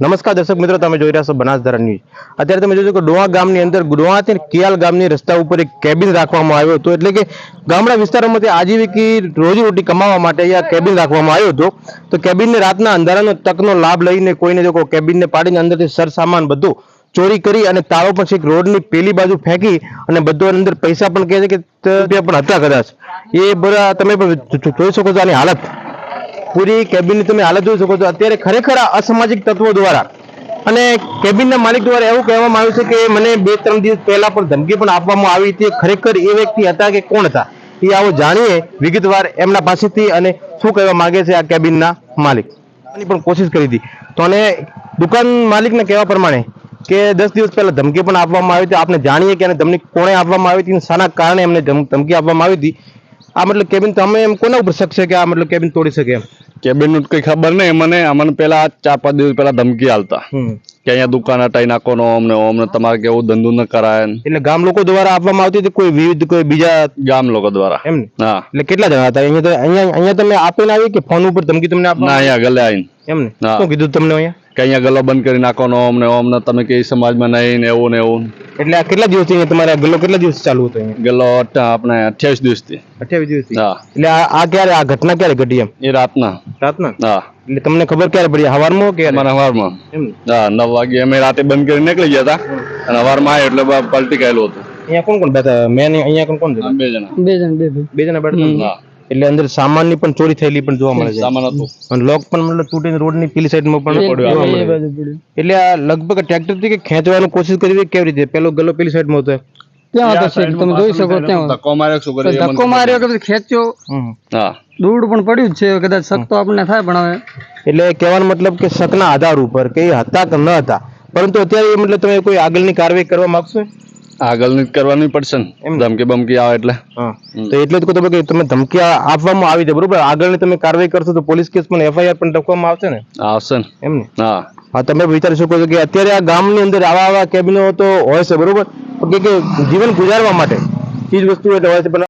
નમસ્કાર દર્શક મિત્રો, તમે જોઈ રહ્યા છો બનાસધારા ન્યૂઝ. અત્યારે તમે જોજો કે ડોહા ગામની અંદર ડોહાથી કિયાલ ગામની રસ્તા ઉપર એક કેબિન રાખવામાં આવ્યો હતો. એટલે કે ગામડા વિસ્તારોમાંથી આજીવિકી રોજીરોટી કમાવા માટે અહીંયા કેબિન રાખવામાં આવ્યો હતો. તો કેબિનને રાતના અંધારાનો તકનો લાભ લઈને કોઈને જો કેબિનને પાડીને અંદરથી સરસામાન બધું ચોરી કરી અને તાળો પણ છેક રોડની પેલી બાજુ ફેંકી અને બધો અંદર પૈસા પણ કહે છે કે પણ હતા કદાચ એ બધા તમે પણ જોઈ શકો છો આની હાલત. પૂરી કેબિનની તમે હાલત જોઈ શકો છો. અત્યારે ખરેખર અસામાજિક તત્વો દ્વારા અને કેબિનના માલિક દ્વારા એવું કહેવામાં આવ્યું છે કે મને બે ત્રણ દિવસ પહેલા પણ ધમકી પણ આપવામાં આવી હતી. ખરેખર એ વ્યક્તિ હતા કે કોણ હતા? એ આવો જાણીએ વિગતવાર એમના પાસેથી અને શું કહેવા માંગે છે આ કેબિનના માલિક? ની પણ કોશિશ કરી હતી. તો અને દુકાન માલિકને કહેવા પ્રમાણે કે દસ દિવસ પહેલા ધમકી પણ આપવામાં આવી હતી. આપણે જાણીએ કે ધમકી કોણે આપવામાં આવી હતી શાના કારણે એમને ધમકી આપવામાં આવી હતી. આ મતલબ કેબિન તમે એમ કોના ઉપર શકશે કે આ મતલબ કેબિન તોડી શકે એમ? કેબિનનું કઈ ખબર નહીં. મને અમને પેલા ચાર પાંચ દિવસ પેલા ધમકી આલતા. કે અહીંયા દુકાન હટાઈ નાખો નો અમને અમને તમારે કેવું ધંધો ન કરાય એટલે ગામ લોકો દ્વારા આપવામાં આવતી હતી કોઈ વિવિધ કોઈ બીજા ગામ લોકો દ્વારા. એમ હા. એટલે કેટલા જણા હતા? અહીંયા અહીંયા અહીંયા તમે આપીને આવી કે ફોન ઉપર ધમકી તમને ના અહીંયા ગલે આવીને. એમ ને? શું કીધું તમને અહીંયા? કે અહીંયા ગલો બંધ કરી નાખો ને અમને અમને તમે કઈ સમાજમાં નહીં ને એવું ને એવું એટલે આ કેટલા દિવસથી અહીંયા તમારે આ ગલ્લો કેટલા દિવસ ચાલુ હતો ગલ્લો આપણે અઠ્યાવીસ દિવસથી અઠ્યાવીસ દિવસથી હા. એટલે આ આ ક્યારે આ ઘટના ક્યારે ઘટી એમ? એ રાતના. રાતના? હા. એટલે તમને ખબર ક્યારે પડી? હવારમાં કે અમારા સવારમાં એમ? હા નવ વાગે અમે રાતે બંધ કરી નીકળી ગયા હતા અને સવારમાં આવ્યો એટલે પલટી ગયેલું હતું. અહીંયા કોણ કોણ? બેઠા મેં અહીંયા કોણ કોણ બે જણા. બે જણા બે જણા બેઠા હા. એટલે અંદર સામાનની પણ ચોરી થયેલી પણ જોવા મળે છે. સામાન હતું. અને લોક પણ મતલબ તૂટીને રોડની પેલી સાઈડમાં પણ જોવા મળે એટલે આ લગભગ ટ્રેક્ટરથી કે ખેંચવાની કોશિશ કરી હતી કેવી રીતે? પેલો ગલ્લો પેલી સાઈડમાં હતો. ત્યાં હતો શેઠ તમે જોઈ શકો ત્યાં. ધક્કો માર્યો શું કરી ધક્કો માર્યો કે પછી ખેંચ્યો. હા. દૂર પણ પડ્યું જ છે. કદાચ શક તો આપણને થાય પણ હવે. એટલે કહેવાનો મતલબ કે શકના આધાર ઉપર કે હતા કે ન હતા. પરંતુ અત્યારે મતલબ તમે કોઈ આગળની કાર્યવાહી કરવા માંગશો? આગળની કરવાની પડશે ને. ધમકી બમકી આવે એટલે. તો એટલે જ કહું તમે કે તમે ધમકી આપવામાં આવી છે બરોબર? આગળની તમે કાર્યવાહી કરશો તો પોલીસ કેસ પણ એફઆઈઆર પણ લખવામાં આવશે ને? આવશે ને. એમ ને? હા. હા તમે વિચારી શકો છો કે અત્યારે આ ગામની અંદર આવા આવા કેબિનો તો હોય છે બરોબર? કે કે જીવન ગુજારવા માટે ચીજ વસ્તુ એટલે હોય છે પણ